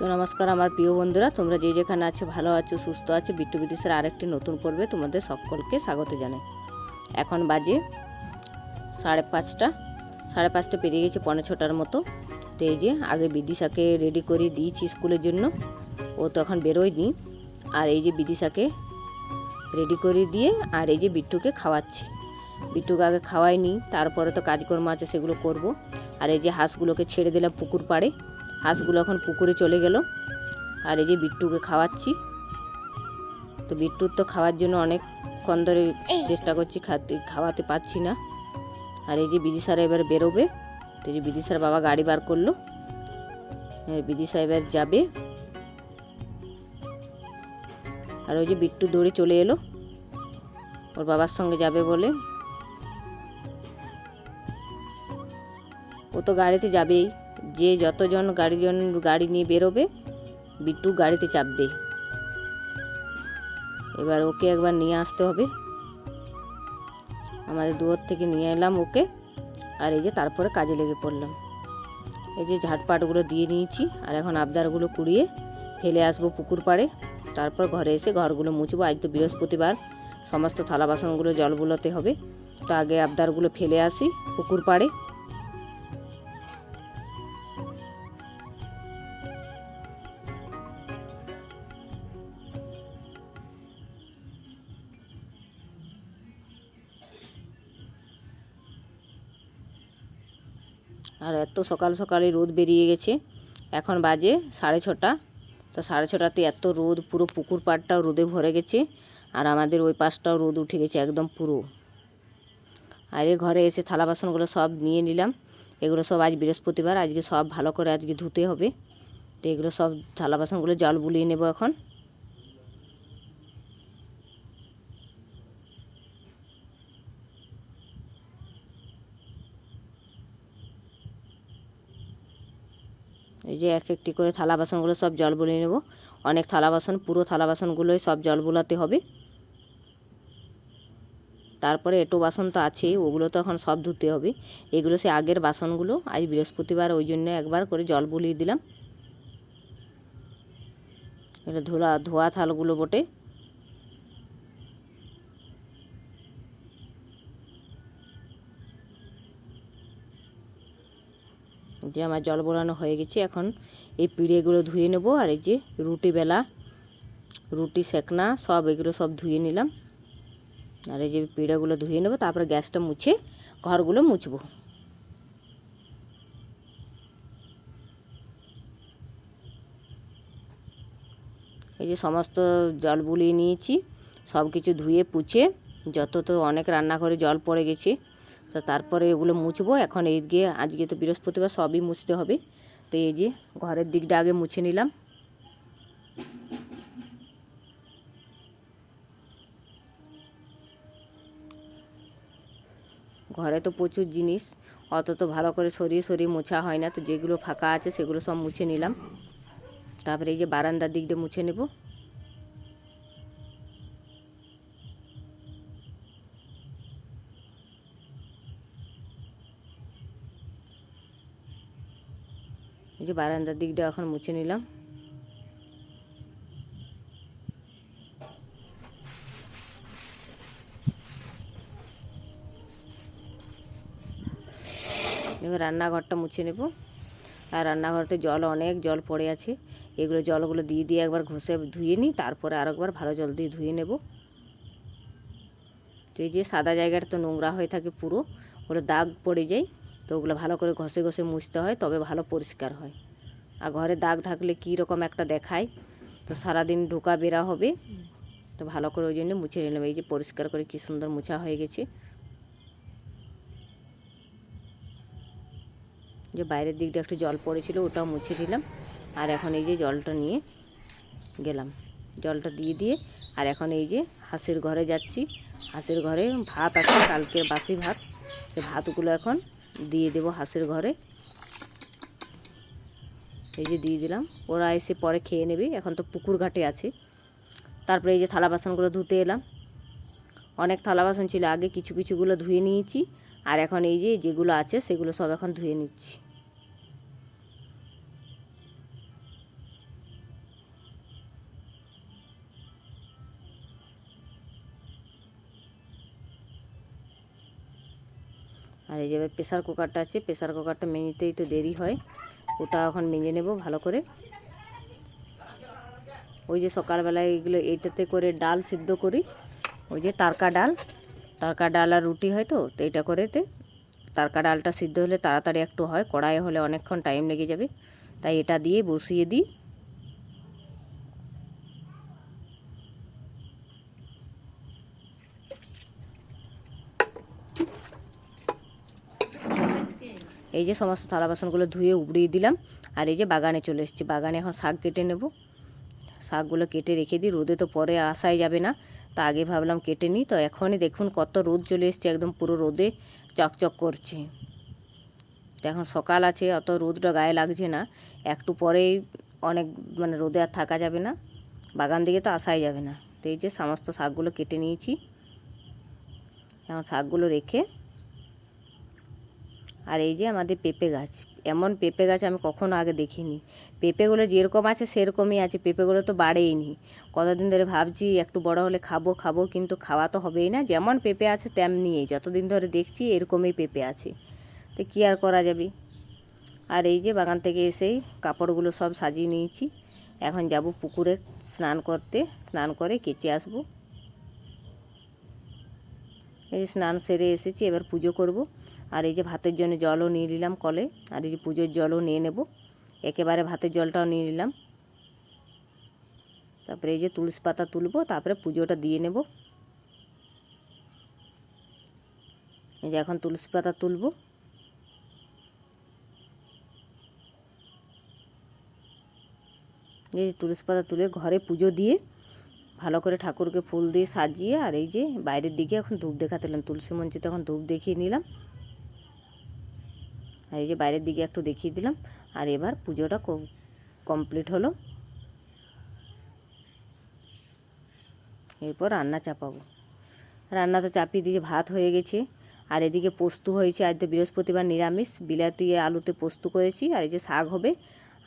তো নমস্কার আমার প্রিয় বন্ধুরা, তোমরা যে যেখানে আছো, ভালো আছো, সুস্থ আছো, বিট্টু বিদেশের আরেকটি নতুন পর্বে তোমাদের সকলকে স্বাগত জানাই। এখন বাজে সাড়ে পাঁচটা সাড়ে পাঁচটা পেরিয়ে গেছে পনেরো ছটার মতো। তো এই যে আগে বিদিশাকে রেডি করে দিয়েছি স্কুলের জন্য, ও তো এখন বেরোয়নি। আর এই যে বিদিশাকে রেডি করে দিয়ে আর এই যে বিট্টুকে খাওয়াচ্ছি। বিট্টুকে আগে খাওয়াইনি, তারপরে তো কাজকর্ম আছে, সেগুলো করব। আর এই যে হাঁসগুলোকে ছেড়ে দিলাম পুকুর পাড়ে হাঁসগুলো এখন পুকুরে চলে গেল। আর এই যে বিট্টুকে খাওয়াচ্ছি। তো বিট্টুর তো খাওয়ার জন্য অনেকক্ষণ ধরে চেষ্টা করছি খাতে খাওয়াতে পারছি না। আর এই যে বিদিশারা এবার বেরোবে। তো যে বিদিশার বাবা গাড়ি বার করল। এবার বিদিশা এবার যাবে। আর ওই যে বিট্টু দৌড়ে চলে এলো। ওর বাবার সঙ্গে যাবে বলে। ও তো গাড়িতে যাবেই। যে যতজন গাড়িজন, গাড়ি নিয়ে বেরোবে, বিট্টু গাড়িতে চাপবে। এবার ওকে একবার নিয়ে আসতে হবে। আমাদের দুয়ার থেকে নিয়ে এলাম ওকে, আর এই যে তারপরে কাজে লেগে পড়লাম। এই যে ঝাটপাটগুলো দিয়ে নিয়েছি, আর এখন আবদারগুলো কুড়িয়ে ফেলে আসব পুকুর পাড়ে। তারপর ঘরে এসে ঘরগুলো মুছবো। আজ তো বৃহস্পতিবার, সমস্ত থালা বাসনগুলো জল বুলোতে হবে। তো আগে আবদারগুলো ফেলে আসি পুকুর পাড়ে। এত সকাল সকালে রোদ বেরিয়ে গেছে। এখন বাজে সাড়ে ছটা। তো সাড়ে ছটাতে এত রোদ, পুরো পুকুর পাড়টাও রোদে ভরে গেছে। আর আমাদের ওই পাশটাও রোদ উঠে গেছে একদম পুরো। আর এ ঘরে এসে থালা বাসনগুলো সব নিয়ে নিলাম। এগুলো সব আজ বৃহস্পতিবার, আজকে সব ভালো করে আজকে ধুতে হবে। তো এগুলো সব থালা বাসনগুলো জল বুলিয়ে নেব এখন। এই যে এক একটি করে থালা বাসনগুলো সব জল বুলিয়ে নেব। অনেক থালা বাসন, পুরো থালা বাসনগুলোই সব জল বোলাতে হবে। তারপরে এটো বাসন তো আছেই, ওগুলো তো এখন সব ধুতে হবে। এগুলো সে আগের বাসনগুলো, আজ বৃহস্পতিবার, ওই জন্য একবার করে জল বুলিয়ে দিলাম। এটা ধোলা, ধোয়া থালগুলো বটে। যে আমার জল বোলানো হয়ে গেছে। এখন এই পিঁড়েগুলো ধুয়ে নেব আর এই যে রুটি বেলা, রুটি সেকনা সব এগুলো সব ধুয়ে নিলাম। আর এই যে পিঁড়েগুলো ধুয়ে নেব, তারপরে গ্যাসটা মুছে ঘরগুলো মুছবো। এই যে সমস্ত জল বুলিয়ে নিয়েছি, সব কিছু ধুয়ে, পুছে, যত তো অনেক রান্না করে জল পড়ে গেছে তো তারপরে এগুলো মুছবো। এখন এই গিয়ে আজকে তো বৃহস্পতিবার সবই মুছতে হবে। তো এই যে ঘরের দিকটা আগে মুছে নিলাম। ঘরে তো প্রচুর জিনিস, অত তো ভালো করে সরিয়ে সরিয়ে মোছা হয় না। তো যেগুলো ফাঁকা আছে সেগুলো সব মুছে নিলাম। তারপরে এই যে বারান্দার দিকটা মুছে নেব। যে বারান্দার দিকটা এখন মুছে নিলাম। এবার রান্নাঘরটা মুছে নেব। আর রান্নাঘরতে জল, অনেক জল পড়ে আছে। এগুলো জলগুলো দিয়ে দিয়ে একবার ঘষে ধুয়ে নিই, তারপরে আর একবার ভালো জল দিয়ে ধুয়ে নেব। তো এই যে সাদা জায়গাটা তো নোংরা হয়ে থাকে পুরো ওগুলো দাগ পড়ে যায়। তো ওগুলো ভালো করে ঘষে ঘষে মুছতে হয়, তবে ভালো পরিষ্কার হয়। আর ঘরে দাগ থাকলে কী রকম একটা দেখায়, তো সারাদিন ঢোকা বেরা হবে। তো ভালো করে ওই জন্য মুছে নিলাম। এই যে পরিষ্কার করে কী সুন্দর মুছা হয়ে গেছে। যে বাইরের দিকটা একটু জল পড়েছিল, ওটাও মুছে দিলাম আর এখন এই যে জলটা নিয়ে গেলাম। জলটা দিয়ে দিয়ে, আর এখন এই যে হাঁসের ঘরে যাচ্ছি। হাঁসের ঘরে ভাত আছে, কালকের বাসি ভাত। সে ভাতগুলো এখন দিয়ে দেব হাঁসের ঘরে। এই যে দিয়ে দিলাম। ওরা এসে পরে খেয়ে নেবে। এখন তো পুকুর ঘাটে আছে। তারপরে এই যে থালা বাসনগুলো ধুতে এলাম। অনেক থালা বাসন ছিল। আগে কিছু, কিছুগুলো ধুয়ে নিয়েছি। আর এখন এই যে যেগুলো আছে, সেগুলো সব এখন ধুয়ে নিচ্ছি। আর এই যে প্রেশার কুকারটা আছে প্রেশার কুকারটা মেজতেই তো দেরি হয়। ওটা এখন মেজে নেব ভালো করে। ওই যে সকালবেলায় এগুলো এইটাতে করে ডাল সিদ্ধ করি। ওই যে তারকা ডাল। তারকা ডাল আর রুটি হয় তো তো এইটা করেতে। তারকা ডালটা সিদ্ধ হলে তাড়াতাড়ি একটু হয় কড়াই হলে অনেকক্ষণ টাইম লেগে যাবে। তাই এটা দিয়ে বসিয়ে দিই। এই যে সমস্ত থালা বাসনগুলো ধুয়ে উবড়িয়ে দিলাম, আর এই যে বাগানে চলে এসেছি। বাগানে এখন শাক কেটে নেব। শাকগুলো কেটে রেখে দিই। রোদে তো পরে আসাই যাবে না, তা আগে ভাবলাম কেটে নিই। তো এখনই দেখুন কত রোদ চলে এসছে, একদম পুরো রোদে চকচক করছে। এখন সকাল আছে, অত রোদটা গায়ে লাগছে না। একটু পরেই অনেক মানে রোদে আর থাকা যাবে না। বাগান দিকে তো আসাই যাবে না। তো এই যে সমস্ত শাকগুলো কেটে নিয়েছি। এখন শাকগুলো রেখে আর এই যে আমাদের পেঁপে গাছ। এমন পেঁপে গাছ আমি কখনো আগে দেখিনি। পেঁপেগুলো যেরকম আছে সেরকমই আছে, পেঁপেগুলো তো বাড়েইনি। কতদিন ধরে ভাবছি একটু বড় হলে খাব খাব, কিন্তু খাওয়া তো হবেই না। যেমন পেঁপে আছে তেমনিই যতদিন ধরে দেখছি এরকমই পেঁপে আছে। তো কী আর করা যাবে? আর এই যে বাগান থেকে এসেই কাপড়গুলো সব সাজিয়ে নিয়েছি। এখন যাব পুকুরে স্নান করতে। স্নান করে কেচে আসব। এই স্নান সেরে এসেছি, এবার পুজো করব। আর এই যে ভাতের জন্য জলও নিয়ে নিলাম কলে, আর এই যে পুজোর জলও নিয়ে নেব। একেবারে ভাতের জলটাও নিয়ে নিলাম। তারপরে এই যে তুলসী পাতা তুলবো, তারপরে পুজোটা দিয়ে নেব। এই যে এখন তুলসী পাতা তুলবো। এই তুলসী পাতা তুলে ঘরে পুজো দিয়ে ভালো করে ঠাকুরকে ফুল দিয়ে সাজিয়ে, আর এই যে বাইরের দিকে এখন ধূপ দেখাতে তুলসী মঞ্চে এখন ধূপ দেখিয়ে নিলাম। আর এই যে বাইরের দিকে একটু দেখিয়ে দিলাম। আর এবার পুজোটা কমপ্লিট হলো। এরপর রান্না চাপাবো। রান্না তো চাপিয়ে দিয়ে ভাত হয়ে গেছে। আর এদিকে পোস্ত হয়েছে, আজ তো বৃহস্পতিবার নিরামিষ। বিলাতি আলুতে পোস্ত করেছি, আর এই যে শাক হবে।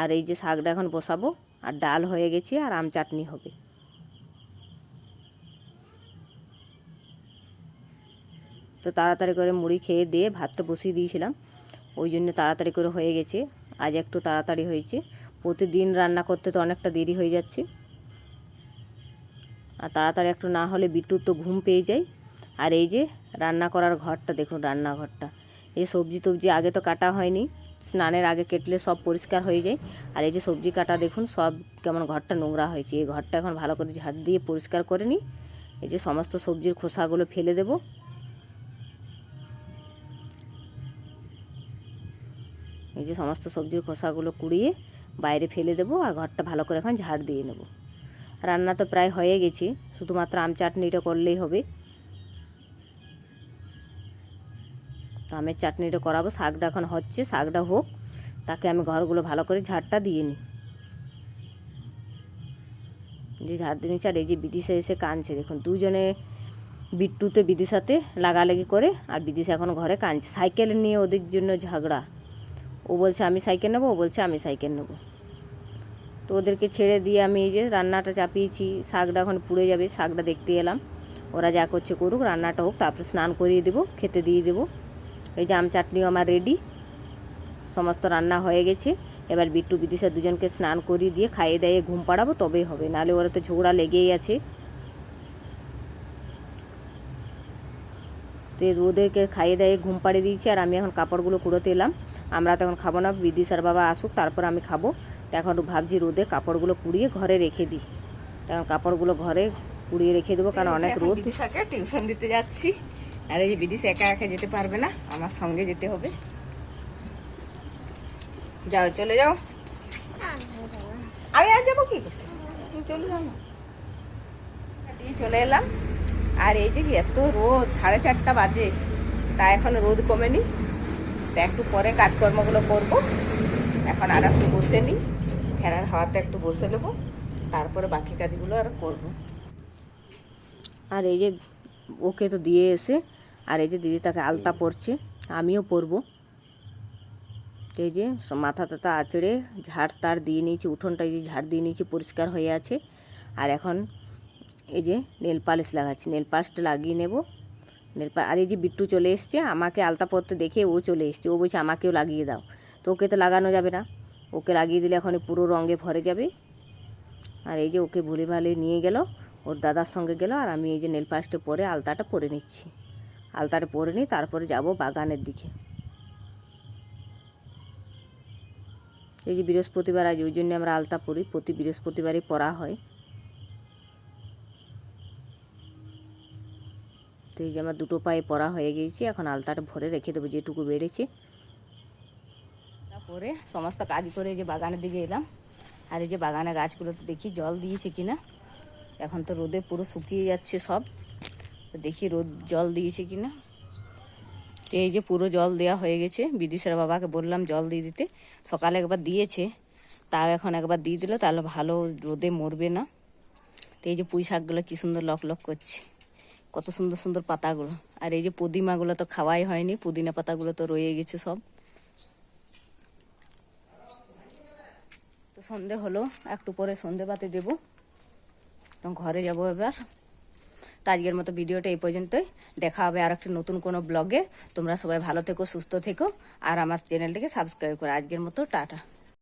আর এই যে শাকটা এখন বসাবো, আর ডাল হয়ে গেছে, আর আম চাটনি হবে। তো তাড়াতাড়ি করে মুড়ি খেয়ে দিয়ে ভাতটা বসিয়ে দিয়েছিলাম। ওই জন্য তাড়াতাড়ি করে হয়ে গেছে। আজ একটু তাড়াতাড়ি হয়েছে। প্রতিদিন রান্না করতে তো অনেকটা দেরি হয়ে যাচ্ছে। আর তাড়াতাড়ি একটু না হলে বিটুর তো ঘুম পেয়ে যায়। আর এই যে রান্না করার ঘরটা, দেখুন রান্নাঘরটা। এই সবজি টবজি আগে তো কাটা হয়নি। স্নানের আগে কেটলে সব পরিষ্কার হয়ে যায়। আর এই যে সবজি কাটা, দেখুন সব কেমন ঘরটা নোংরা হয়েছে। এই ঘরটা এখন ভালো করে ঝাড় দিয়ে পরিষ্কার করে নিই। এই যে সমস্ত সবজির খোসাগুলো ফেলে দেবো। এই যে সমস্ত সবজির খোসাগুলো কুড়িয়ে বাইরে ফেলে দেবো আর ঘরটা ভালো করে এখন ঝাড় দিয়ে নেব। রান্না তো প্রায় হয়ে গেছে, শুধুমাত্র আম চাটনিটা করলেই হবে। তো আমের চাটনিটা করাবো, শাকটা এখন হচ্ছে, শাকটা হোক, তাকে আমি ঘরগুলো ভালো করে ঝাড়টা দিয়ে নিই। যে ঝাড় দিয়ে নিচ্ছে আর এই যে বিদিশা এসে কাঁদছে, দেখুন, দুজনে বিট্টুতে বিদিশাতে লাগালাগি করে, আর বিদিশা এখন ঘরে কাঁদছে। সাইকেল নিয়ে ওদের জন্য ঝগড়া। ও বলছে, আমি সাইকেল নেব? ও বলছে, আমি সাইকেল নেব। তো ওদেরকে ছেড়ে দিয়ে আমি এই যে রান্নাটা চাপিয়েছি, শাকটা এখন পুড়ে যাবে, শাকটা দেখতে এলাম। ওরা যা করছে করুক, রান্নাটা হোক, তারপরে স্নান করিয়ে দেবো, খেতে দিয়ে দেবো। এই যে আম চাটনিও আমার রেডি সমস্ত রান্না হয়ে গেছে। এবার বিট্টু বিদিশা দুজনকে স্নান করিয়ে দিয়ে খাইয়ে দাইয়ে ঘুম পাড়াবো, তবেই হবে। নাহলে ওরা তো ঝগড়া লেগেই আছে। তো ওদেরকে খাইয়ে দাইয়ে ঘুম পাড়িয়ে দিয়েছি, আর আমি এখন কাপড়গুলো কুড়োতে এলাম। আমরা তখন খাব না বিদিশার বাবা আসুক তারপর আমি খাব। তো এখন ভাবছি রোদে কাপড়গুলো কুড়িয়ে ঘরে রেখে দিই। তখন কাপড়গুলো ঘরে কুড়িয়ে রেখে দেবো কারণ অনেক রোদ। বিদিশাকে টিউশন দিতে যাচ্ছি। আর এই যে বিদিশা একা একা যেতে পারবে না আমার সঙ্গে যেতে হবে। যাও চলে যাও। আমি আর যাব কি চলে যাও চলে এলাম। আর এই যে কি এত রোদ সাড়ে চারটা বাজে। তা এখন রোদ কমেনি। তা একটু পরে কাজকর্মগুলো করব। এখন আর একটু বসে নিই। ফেরার হাওয়াতে একটু বসে নেব। তারপরে বাকি কাজগুলো আর করব। আর এই যে ওকে তো দিয়ে এসে, আর এই যে দিদি তাকে আলতা পরছে, আমিও পরবো। এই যে মাথা টাথা আঁচড়ে ঝাড় তার দিয়ে নিয়েছি, উঠোনটা যে ঝাড় দিয়ে নিয়েছি, পরিষ্কার হয়ে আছে। আর এখন এই যে নেল পালিশ লাগাচ্ছি, নেল পালিশটা লাগিয়ে নেব। আর এই যে বিট্টু চলে এসছে, আমাকে আলতা পরতে দেখে ও চলে এসছে। ও বলছে, আমাকেও লাগিয়ে দাও। তো ওকে তো লাগানো যাবে না। ওকে লাগিয়ে দিলে এখন পুরো রঙে ভরে যাবে। আর এই যে ওকে ভুলে ভালে নিয়ে গেল, ওর দাদার সঙ্গে গেল, আর আমি এই যে নেল পাস্টে পরে আলতাটা পরে নিচ্ছি। আলতাটা পরে নিই তারপরে যাব বাগানের দিকে। এই যে বৃহস্পতিবার, আজ ওই জন্য আমরা আলতা পরি, প্রতি বৃহস্পতিবারই পরা হয় তো এই যে আমার দুটো পায়ে পরা হয়ে গিয়েছে, এখন আলতাটা ভরে রেখে দেবো যেটুকু বেড়েছে। তারপরে সমস্ত কাজ করে যে বাগানের দিকে এলাম। আর এই যে বাগানের গাছগুলোতে দেখি জল দিয়েছে কিনা। এখন তো রোদে পুরো শুকিয়ে যাচ্ছে সব। তো দেখি রোদ জল দিয়েছে কিনা। তো এই যে পুরো জল দেওয়া হয়ে গেছে। বিদিশার বাবাকে বললাম জল দিয়ে দিতে। সকালে একবার দিয়েছে, তাও এখন একবার দিয়ে দিল, তাহলে ভালো রোদে মরবে না। তো এই যে পুঁই শাকগুলো কী সুন্দর লক লক করছে। কত সুন্দর সুন্দর পাতাগুলো। আর এই যে পুদিমাগুলো তো খাওয়াই হয়নি, পুদিনা পাতাগুলো তো রয়ে গেছে সব। তো সন্ধে হলো, একটু পরে সন্ধে বাতি দেবো। এবং ঘরে যাব এবার। তো আজকের মতো ভিডিওটা এই পর্যন্তই। দেখা হবে আর একটা নতুন কোনো ব্লগে। তোমরা সবাই ভালো থেকো, সুস্থ থেকো। আর আমার চ্যানেলটাকে সাবস্ক্রাইব করো। আজকের মতো টাটা।